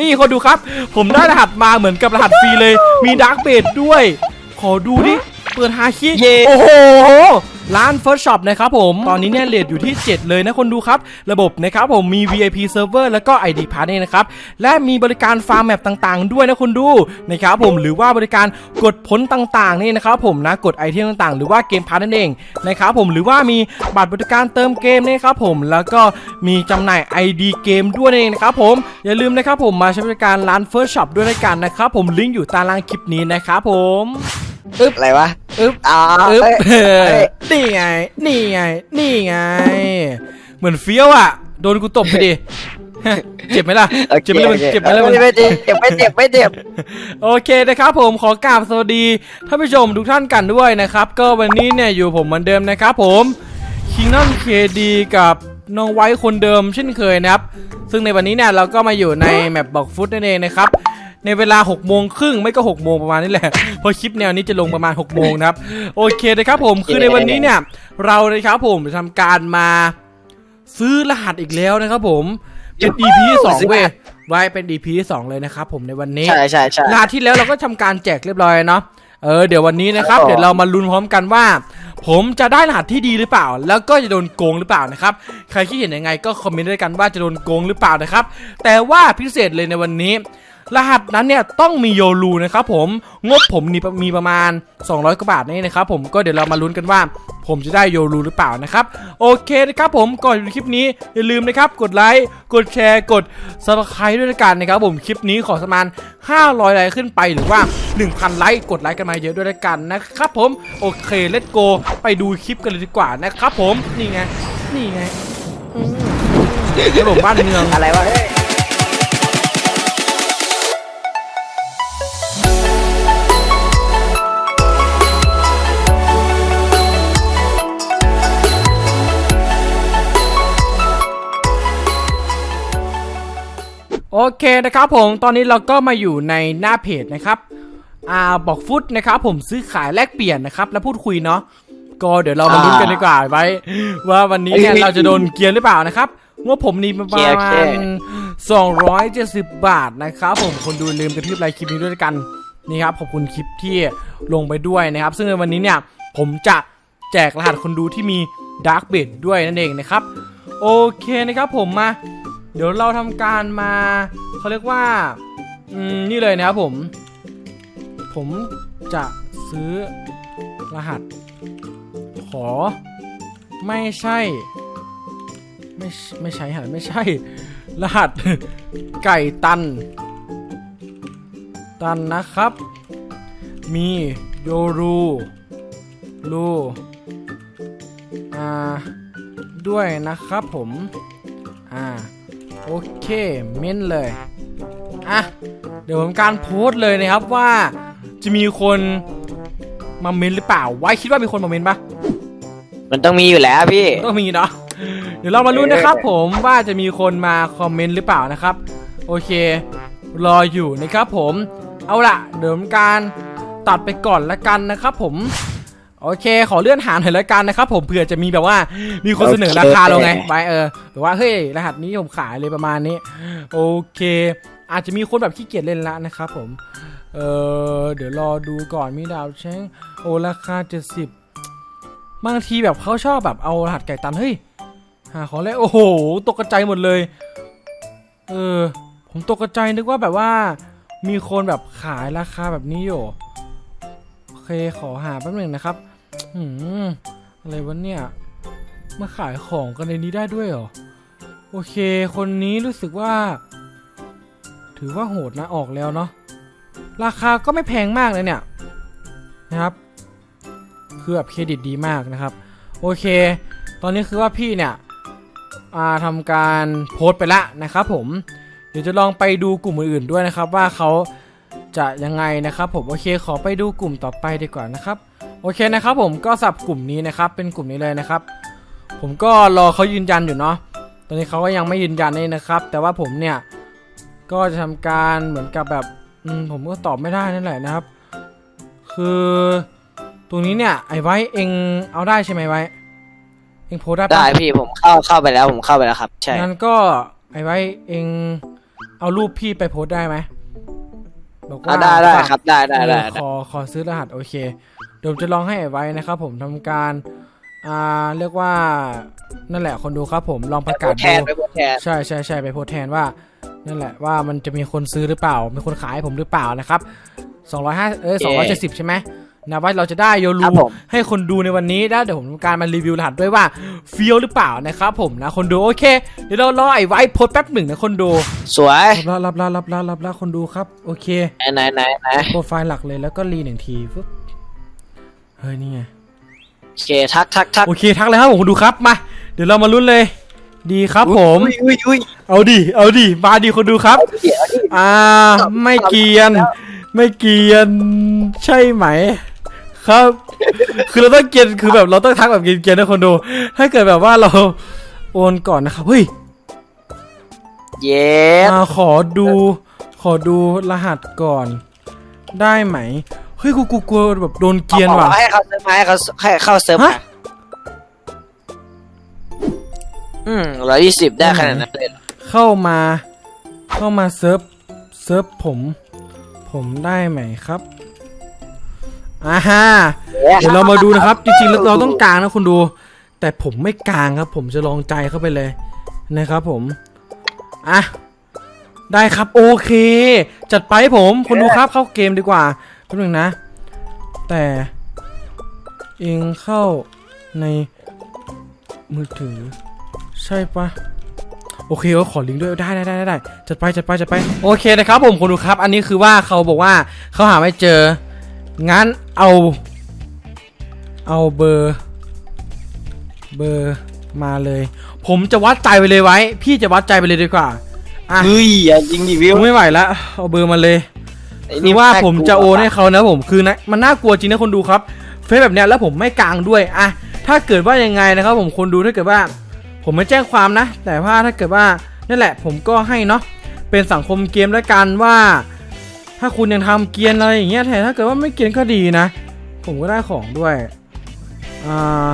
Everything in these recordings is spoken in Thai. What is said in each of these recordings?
นี่คนดูครับ ผมได้รหัสมาเหมือนกับรหัสฟรีเลย มีดาร์กเบดด้วย ขอดูดิ เปิดฮาคิเย่โอ้โห ร้าน First Shop นะครับผม ตอนนี้เนี่ยเลทอยู่ที่ 7 เลยนะคนดูครับ ระบบนะครับผมมี VIP Server แล้วก็ ID Pass เนี่ยนะครับ และมีบริการฟาร์มแมปต่างๆ ด้วยนะคนดูนะครับผมหรือว่าบริการกดผลต่างๆนี่นะครับผมนะกดไอเทมต่างๆ หรือว่าเกมพาร์นั่นเองนะครับผมหรือว่ามีบัตรบริการเติมเกมนี่ครับผมแล้วก็มีจำหน่าย ID เกมด้วยนั่นเองนะครับผมอย่าลืมนะครับผมมาใช้บริการร้าน First Shop ด้วยกันนะครับผมลิงก์อยู่ตารางคลิปนี้นะครับผม อะไรวะ อึ๊บอ่าอึ๊บ เอ้ยเออเอ้ยนี่ไง นี่ไง นี่ไง เหมือนเฟี้ยวอะ โดนกูตบไปดิ เจ็บไหมล่ะ โอคเจ็บไหมล่ะมันโอคเจ็บไหมล่ะมัน ไม่เจ็บเจ็บไม่เจ็บไม่เจ็บ โอเคนะครับผมขอกราบสวัสดีท่านผู้ชมทุกท่านกันด้วยนะครับ ก็วันนี้เนี่ยอยู่ผมเหมือนเดิมนะครับผมคิงนอนเคดีกับน้องไว้คนเดิมเช่นเคยนะครับ ซึ่งในวันนี้เนี่ยเราก็มาอยู่ในแมปบอกฟุตนั่นเองนะครับ ในเวลา6โมงครึ่งไม่ก็6โมงประมาณนี้แหละเพราะคลิปแนวนี้จะลงประมาณ6โมงนะครับโอเคนะครับผมคือในวันนี้เนี่ย เรานะครับผมจะทำการมาซื้อรหัสอีกแล้วนะครับผมเป็น EP ที่สองเว้ยไว้เป็น EP ที่สองเลยนะครับผมในวันนี้ใช่ใช่ใช่ลาที่แล้วเราก็ทำการแจกเรียบร้อยเนาะเออเดี๋ยววันนี้นะครับครับผมเดี๋ยวเรามาลุ้นพร้อมกันว่า ผมจะได้รหัสที่ดีหรือเปล่า แล้วก็จะโดนโกงหรือเปล่านะครับ ใครคิดเห็นยังไงก็คอมเมนต์ด้วยกันว่าจะโดนโกงหรือเปล่านะครับ แต่ว่าพิเศษเลยในวันนี้ รหัสนั้นเนี่ยต้องมีโยรูนะครับผมงบผมมีมีประมาณ 200กว่าบาทนี่นะครับผมก็เดี๋ยวเรามาลุ้นกันว่า ผมจะได้โยรูหรือเปล่านะครับโอเคนะครับผมก่อนดูคลิปนี้อย่าลืมนะครับกดไลค์กดแชร์กด subscribe ด้วยละกันนะครับผมคลิปนี้ขอประมาณ 500 ไลค์ขึ้นไปหรือว่า 1,000 ไลค์กดไลค์กันมาเยอะด้วยละกันนะครับผมโอเคเลตโกไปดูคลิปกันเลยดีกว่านะครับผมนี่ไงนี่ไงอืมระบบบ้านเมืองอะไรวะเฮ้ย โอเคนะครับผมตอนนี้เราก็มาอยู่ในหน้าเพจนะครับอ่าบอกฟุตนะครับผมซื้อขายแลกเปลี่ยนนะครับ แล้วพูดคุยเนาะก็เดี๋ยวเรามาลุ้นกันดีกว่าไว้ ว่าวันนี้เนี่ยเราจะโดนเกียร์หรือเปล่านะครับงบผมนี่ประมาณ270 บาทนะครับผมคนดูลืมกระทืบไลค์คลิปนี้ด้วยกันนี่ครับขอบคุณคลิปที่ลงไปด้วยนะครับ ซึ่งในวันนี้เนี่ยผมจะแจกรหัสคนดูที่มีดาร์กเบดด้วยนั่นเองนะครับ โอเคนะครับผมมา เดี๋ยวเราทำการมาเขาเรียกว่าอืมนี่เลยนะครับผม ผมจะซื้อรหัส ขอ ไม่ใช่ ไม่ไม่ใช่หันไม่ใช่ รหัสไก่ตัน ตันนะครับ มีโยรูรูอ่าด้วยนะครับผม อ่า โอเค เม้นเลย อะ เดี๋ยวผมการโพสต์เลยนะครับว่าจะมีคนมาเม้นหรือเปล่า ไว้คิดว่ามีคนมาเม้นปะมันต้องมีอยู่แล้วพี่ ต้องมีเนาะ เดี๋ยวเรามาลุ้นนะครับผมว่าจะมีคนมาคอมเมนต์หรือเปล่านะครับ โอเค รออยู่นะครับผม เอาล่ะ เดี๋ยวผมการตัดไปก่อนละกันนะครับผม โอเค ขอเลื่อนหาหน่อยละกันนะครับผมเผื่อจะมีแบบว่ามีคนเสนอราคาเราไงไปเออแบบว่าเฮ้ยรหัสนี้ผมขายเลยประมาณนี้ โอเค อาจจะมีคนแบบขี้เกียจเล่นละนะครับผมเออเดี๋ยวรอดูก่อนมีดาวแช่งโอราคา70บางทีแบบเขาชอบแบบเอารหัสไก่ตันเฮ้ยหาของแรกโอ้โหตกกระจายหมดเลย เออ ผมตกกระจายนึกว่าแบบว่า มีคนแบบขายราคาแบบนี้อยู่โอเคขอหาแป๊บหนึ่งนะครับ อืมอะไรวะเนี่ยมาขายของกันในนี้ได้ด้วยเหรอ โอเค คนนี้รู้สึกว่า ถือว่าโหดนะออกแล้วเนาะราคาก็ไม่แพงมากเลยเนี่ยนะครับคือแบบเครดิตดีมากนะครับ โอเค ตอนนี้คือว่าพี่เนี่ยอาทำการโพสต์ไปละนะครับผมเดี๋ยวจะลองไปดูกลุ่มอื่นๆด้วยนะครับว่าเขาจะยังไงนะครับผมโอเคขอไปดูกลุ่มต่อไปดีกว่านะครับ โอเคนะครับผมก็สับกลุ่มนี้นะครับ เป็นกลุ่มนี้เลยนะครับ ผมก็รอเขายืนยันอยู่เนาะตอนนี้เขาก็ยังไม่ยืนยันนี่นะครับ แต่ว่าผมเนี่ยก็จะทำการเหมือนกับแบบอืมผมก็ตอบไม่ได้นั่นแหละนะครับ คือตรงนี้เนี่ยไอ้ไว้เองเอาได้ใช่ไหมไว้ เองโพสต์ได้ปะได้พี่ผมเข้าเข้าไปแล้วผมเข้าไปแล้วครับ ใช่งั้นก็ไอ้ไว้เองเอารูปพี่ไปโพสต์ได้ไหม บอกอะว่าได้ได้ฝากครับได้ได้ได้เออขอขอซื้อรหัสโอเคเดี๋ยวผมจะลองให้ไว้นะครับ ผมทำการอ่าเรียกว่านั่นแหละคนดูครับ ผมลองประกาศแทดูนไปแทน ใช่ใช่ใช่ไปโพสต์แทนว่า นั่นแหละว่ามันจะมีคนซื้อหรือเปล่า มีคนขายให้ผมหรือเปล่านะครับ205เออ270 ใช่ไหม นะว่าเราจะได้โยครัรูบผมให้คนดูในวันนี้ได้เดี๋ยวผมทำการมารีวิวรหัสด้วยว่าเฟี้ยวหรือเปล่านะครับผมนะคนดูโอเค เดี๋ยวเรารอไอ้ไว้โพสต์แป๊บหนึ่งนะคนดู สวยรับแล้วรับแล้วรับแล้วรับแล้วคนดูครับโอเคไหนไหนไหนไหนโปรไฟล์หลักเลยแล้วก็รีหนึ่งทีปุ๊บเฮ้ยนี่ไงโอเคทักทักทักโอเคทักเลยครับผมคนดูครับมา เดี๋ยวเรามาลุ้นเลยดีครับผมอุ้ยอุ้ยอุ้ยเอาดิ เอาดิ มาดิคนดูครับเดี๋ยวดิอ่า ไม่เกรียน ไม่เกรียน ใช่ไหม ครับ คือเราต้องเกรียนคือแบบเราต้องทักแบบเกรียนๆนะคนดู ถ้าเกิดแบบว่าเราโอนก่อนนะครับเฮ้ยเย้อ่าขอดู ขอดูรหัสก่อน ได้ไหมเฮ้ยกูกูกลัวแบบโดนเกรียนว่ะให้เขาเซิร์ฟมาให้เขาให้เข้าเซิร์ฟฮะมาอืมร้อยยี่สิบได้ขนาดนั้นเลยเหรอเข้ามา เข้ามาเซิร์ฟเซิร์ฟผม ผมได้ไหมครับ อ่าฮะเดี๋ยวเรามาดูนะครับ จริงๆแล้วเราต้องกลางนะคุณดู แต่ผมไม่กลางครับ ผมจะลองใจเข้าไปเลยนะครับ ผมอะได้ครับโอเค จัดไปให้ผมคนดูครับเข้าเกมดีกว่าแป๊บนึงนะ แต่เองเข้าในมือถือ ใช่ปะโอเคก็ขอลิงก์ด้วยได้ได้ได้ได้ได้จัดไปจัดไปจัดไปโอเคนะครับผมคนดูครับ อันนี้คือว่าเขาบอกว่าเขาหาไม่เจองั้น เอา เอาเบอร์ เบอร์มาเลย ผมจะวัดใจไปเลยไว้ พี่จะวัดใจไปเลยดีกว่าอะเฮ้ยอย่าจริงดิวิวผมไม่ไหวแล้วเอาเบอร์มาเลยไอ้คือว่าแปลกผมจะโอนให้เขานะผมคือนะมันน่ากลัวจริงนะคนดูครับเฟซแบบเนี้ยแล้วผมไม่กลางด้วยอะถ้าเกิดว่ายังไงนะครับ ผมคนดูถ้าเกิดว่า ผมไม่แจ้งความนะ แต่ว่าถ้าเกิดว่านั่นแหละ ผมก็ให้เนาะเป็นสังคมเกมแล้วกันว่า ถ้าคุณยังทำเกรียนอะไรอย่างเงี้ยแต่ถ้าเกิดว่าไม่เกรียนก็ดีนะ ผมก็ได้ของด้วย อ่า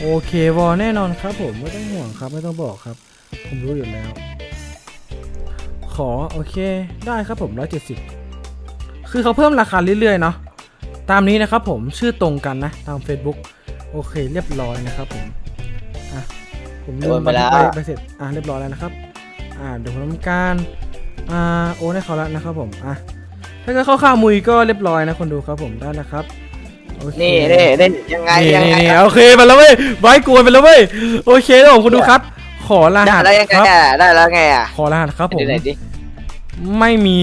โอเควอลแน่นอนครับ ผมไม่ต้องห่วงครับไม่ต้องบอกครับ ผมรู้อยู่แล้ว ขอโอเคได้ครับผมร้อยเจ็ดสิบคือเขาเพิ่มราคาเรื่อยๆเนาะตามนี้นะครับผมชื่อตรงกันนะ ตาม Facebook โอเคเรียบร้อยนะครับผมอะผมลืมบันทึกไปไปเสร็จอะเรียบร้อยแล้วนะครับ อ่าเดี๋ยวผมทำการอ่าโอนให้เขาแล้วนะครับผมอะ ถ้าเกิดเข้าข้ามุยก็เรียบร้อยนะคนดูครับผมได้แล้วครับโอเค นี่นี่นี่ยังไงนี่ยังนี่ไงนี่โอเคไปแล้วเว้ยไว้กวนไปแล้วเว้ยโอเคแล้วผมคุณดูครับ ขอรได้หัสแล้วยังไงครับอะได้แล้วไงอะขอรหัสครับผมดูหน่อยดิไม่มี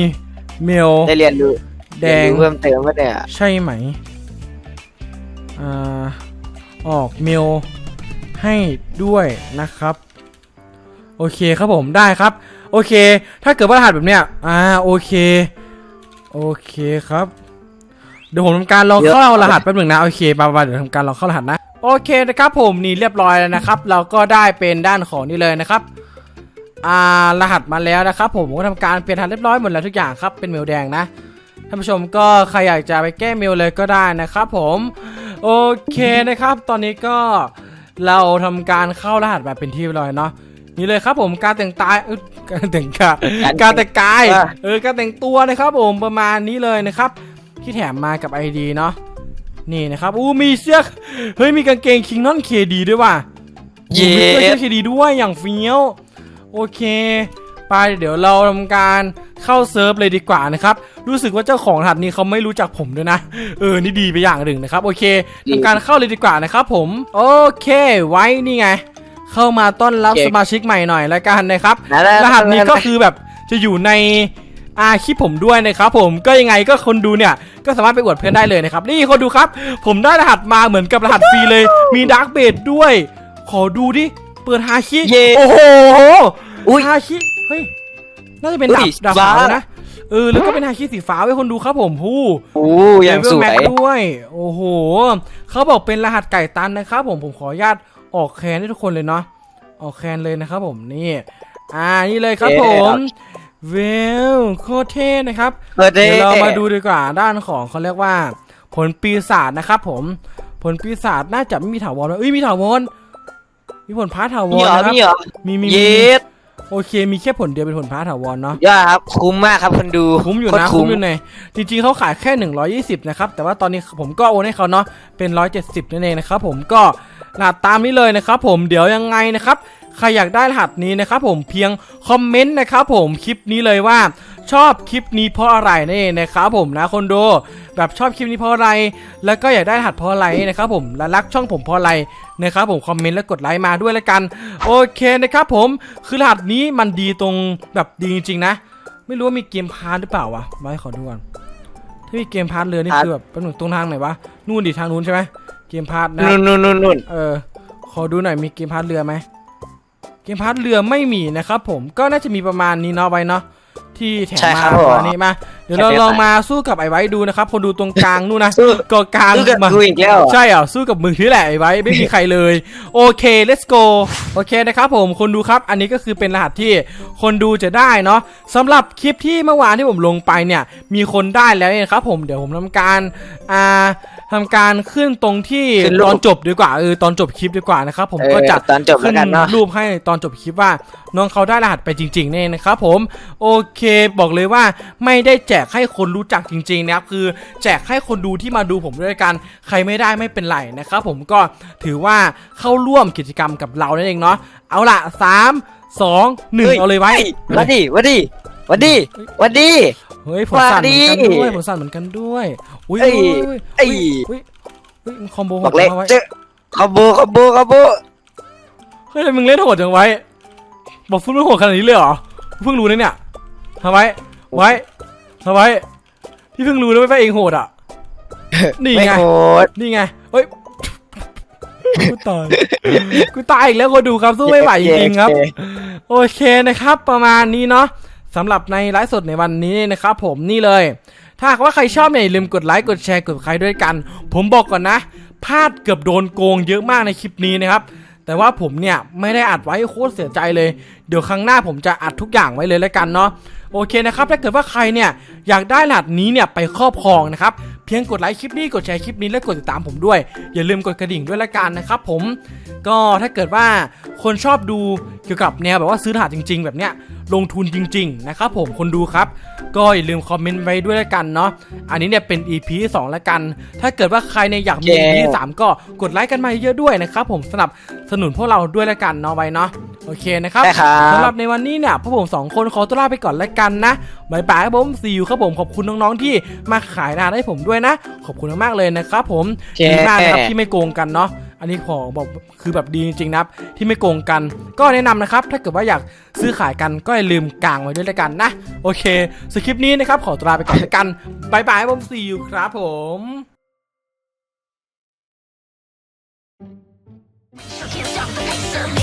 เมลได้เรียนรู้แดงเรียนรู้เพิ่มเติมว่าเนี่ยใช่ไหมอ่าออกเมลให้ด้วยนะครับ โอเคครับผมได้ครับ โอเค ถ้าเกิดว่ารหัสแบบเนี้ยอ่าโอเค โอเคครับ เดี๋ยวผมทำการลองเข้ารหัสแป๊บหนึ่งนะ โอเคบาบาเดี๋ยวทำการลองเข้ารหัสนะ โอเคนะครับผมนี่เรียบร้อยแล้วนะครับ เราก็ได้เป็นด้านของนี่เลยนะครับอ่ารหัสมาแล้วนะครับ ผมผมก็ทำการเปลี่ยนรหัสเรียบร้อยหมดแล้วทุกอย่างครับเป็นเมลแดงนะท่านผู้ชมก็ใครอยากจะไปแก้เมลเลยก็ได้นะครับ ผมโอเคนะครับ ตอนนี้ก็เราทำการเข้ารหัสแบบเป็นที่เรียบร้อยเนาะ นี่เลยครับผมการแต่งตายเอ้ยการแต่งกายการแต่งกายเออการแต่งตัวนะครับผมประมาณนี้เลยนะครับที่แถมมากับ ID เนาะนี่นะครับอู้มีเสื้อเฮ้ยมีกางเกงคิงนอนเคดีด้วยว่ะอู้มีเสื้อเสื้อเคดีด้วยอย่างเฟี้ยวโอเค ไปเดี๋ยวเราทำการเข้าเซิร์ฟเลยดีกว่านะครับรู้สึกว่าเจ้าของรหัสนี้เขาไม่รู้จักผมด้วยนะเออนี่ดีไปอย่างหนึ่งนะครับโอเคทำการเข้าเลยดีกว่านะครับผมโอเคไว้นี่ไง เข้ามาต้อนรับสมาชิกใหม่หน่อยแล้วกันนะครับนะนะรหัสนี้ก็คือแบบจะอยู่ในอาคลิปผมด้วยนะครับผมก็ยังไงก็คนดูเนี่ยก็สามารถไปอวดเพื่อนได้เลยนะครับ นี่คนดูครับ ผมได้รหัสมาเหมือนกับรหัสฟรีเลย มีดาร์กเบดด้วย ขอดูดิ เปิดฮาคิเย่โอ้โหอุ้ยฮาคิเฮ้ยน่าจะเป็นอุ้ดายบดาบฟ้าขาวนะเออแล้วก็เป็นฮาคิสีฟ้าไว้คนดูครับผมผู้โอ้ยังสวแม็ยกด้วย โอ้โหเขาบอกเป็นรหัสไก่ตันนะครับผมผมขออนุญาต ออกแคนให้ทุกคนเลยเนาะออกแคนเลยนะครับผมนี่ อ่านี่เลยครับผมเวลโคตรเท่นะครับเออเด้เดี๋ยวเรามาดูดีกว่าด้านของเขาเรียกว่า ผลปีศาจนะครับผมผลปีศาจน่าจะไม่มีถาวรนะเอ้ยมีถาวรมีผลพาร์ทถาวมีรเหรอนะครับมีเหรอมีมีมีเย็ดโอเคมีแค่ผลเดียวเป็นผลพาถาวรเนาะยอดครับคุ้มมากครับคนดูคุ้มอยู่โคตนะรคุ้มอยู่ในจริงๆเขาขายแค่ 120 นะครับ แต่ว่าตอนนี้ผมก็โอนให้เขาเนาะเป็น 170 นั่นเองนะครับผมก็ รหัสตามนี้เลยนะครับผมเดี๋ยวยังไงนะครับใครอยากได้รหัสนี้นะครับผมเพียงคอมเมนต์นะครับผมคลิปนี้เลยว่าชอบคลิปนี้เพราะอะไรนั่นะครับผมนะคนดูแบบชอบคลิปนี้เพราะอะไร แล้วก็อยากได้รหัสเพราะอะไรนะครับผมและรักช่องผมเพราะอะไรนะครับผมคอมเมนต์และกดไลค์มาด้วยแล้วกัน โอเคนะครับผมคือรหัสนี้มันดีตรงแบบดีจริงๆนะ ไม่รู้ว่ามีเกมพาร์ทหรือเปล่าวะมาให้ขอดูก่อนถ้ามีเกมพาร์ทเรือนี่คือแบบเป็นตรงทางไหนวะนู่นดิทางนู้นใช่ไหม เกมพาร์ทนะนู่นนู่นนู่นนู่นเออขอดูหน่อยมีเกมพาร์ทเรือไหมเกมพาร์ทเรือไม่มีนะครับผมก็น่าจะมีประมาณนี้เนาะไว้เนาะที่แถมใช่มาครับปผมระมาณนี้มา เดี๋ยวเราแถมไปลองมาสู้กับไอ้ไว้ดูนะครับคนดูตรงกลางนู่นนะสู้ก็กลางสู้กับมากูอีกแล้วเหรอใช่เหรอสู้กับมึงที่แหละไอ้ไว้ไม่มีใครเลย โอเค let's go โอเคนะครับผมคนดูครับ อันนี้ก็คือเป็นรหัสที่คนดูจะได้เนาะสำหรับคลิปที่เมื่อวานที่ผมลงไปเนี่ย มีคนได้แล้วเนี่ยนะครับผมเดี๋ยวผมทำการอ่า ทำการขึ้นตรงที่ขึ้นรูตปอนจบดีกว่าเออตอนจบคลิปดีกว่านะครับผมเออก็จะตอนจบแล้วกันเนาะขึ้รูปให้ตอนจบคลิปว่า น้องเขาได้รหัสไปจริงๆเนี่ยนะครับผมโอเคบอกเลยว่าไม่ได้แจกให้คนรู้จักจริงๆนะครับคือแจกให้คนดูที่มาดูผมด้วยกันใครไม่ได้ไม่เป็นไรนะครับผมก็ถือว่าเข้าร่วมกิจกรรมกับเรานั่นเองเนาะเอาล่ะสามสองหนึ่งเอาเลยไว้ วัดดีวัดดี วัดดีวัดดี เฮ้ยผมสั่นเหมือนกันด้วยผมสั่นเหมือนกันด้วยอุ้ยเอ้ยอุ้ยเอ้ยอุ้ยอุ้ยมันคอมโบโหบอดกเลยจังวะไว้เจอคอมโบคอมโบคอมโบเฮ้ยทำไมมึงเล่นโหดจังไว้ บอกฟุตมันโหดขนาดนี้เลยเหรอเพิ่งรู้นะเนี่ยทำไว้ไว้ทำไว้ที่เพิ่งรู้นะว่าเองโหดอะนี่ไม่ไงโหดนี่ไงเฮ้ยกูตายกูตายอีกแล้วคนดูครับสู้ไม่ไหวจริงๆครับ โอเคนะครับ ประมาณนี้เนาะ สำหรับในไลฟ์สดในวันนี้นะครับผมนี่เลย ถ้าหากว่าใครชอบเนี่ยอย่าลืมกดไลค์กดแชร์กดใครด้วยกัน ผมบอกก่อนนะพลาดเกือบโดนโกงเยอะมากในคลิปนี้นะครับ แต่ว่าผมเนี่ยไม่ได้อัดไว้โคตรเสียใจเลย เดี๋ยวครั้งหน้าผมจะอัดทุกอย่างไว้เลยแล้วกันเนาะโอเคนะครับถ้าเกิดว่าใครเนี่ยอยากได้หลัดนี้เนี่ยไปครอบครองนะครับ พียงกดไลค์คลิปนี้กดแชร์คลิปนี้และกดติดตามผมด้วย อย่าลืมกดกระดิ่งด้วยละกันนะครับผม ก็ถ้าเกิดว่าคนชอบดูเกี่ยวกับแนวแบบว่าซื้อรหัสจริง ๆ แบบเนี้ยลงทุนจริง ๆ นะครับผมคนดูครับ ก็อย่าลืมคอมเมนต์ไว้ด้วยละกันเนาะอันนี้เนี่ยเป็น EP ที่2ล้วกัน ถ้าเกิดว่าใครเนี่ยอยากมีอเค EP ที่สามก็กดไลค์กันมาเยอะด้วยนะครับผมสนับสนุนพวกเราด้วยละกันเนาะไว้เนาะ โอเคนะครับสำหรับในวันนี้เนี่ยพวกผมสองคนขอตัวลาไปก่อนแล้วกันนะบายบายครับผมซีอูครับผมขอบคุณน้องๆที่มาขายนาให้ผมด้วยนะ ขอบคุณมากๆเลยนะครับผมดีมากนะครับที่ไม่โกงกันเนาะอันนี้ขอบอกคือแบบดีจริงๆนะที่ไม่โกงกัน ก็แนะนำนะครับ ถ้าเกิดว่าอยากซื้อขายกันก็อย่าลืมกลางไว้ด้วยละกันนะ โอเคสคริปต์นี้นะครับขอตัวลาไปก่อนละกันบายบายคผมซีอูครับผมเ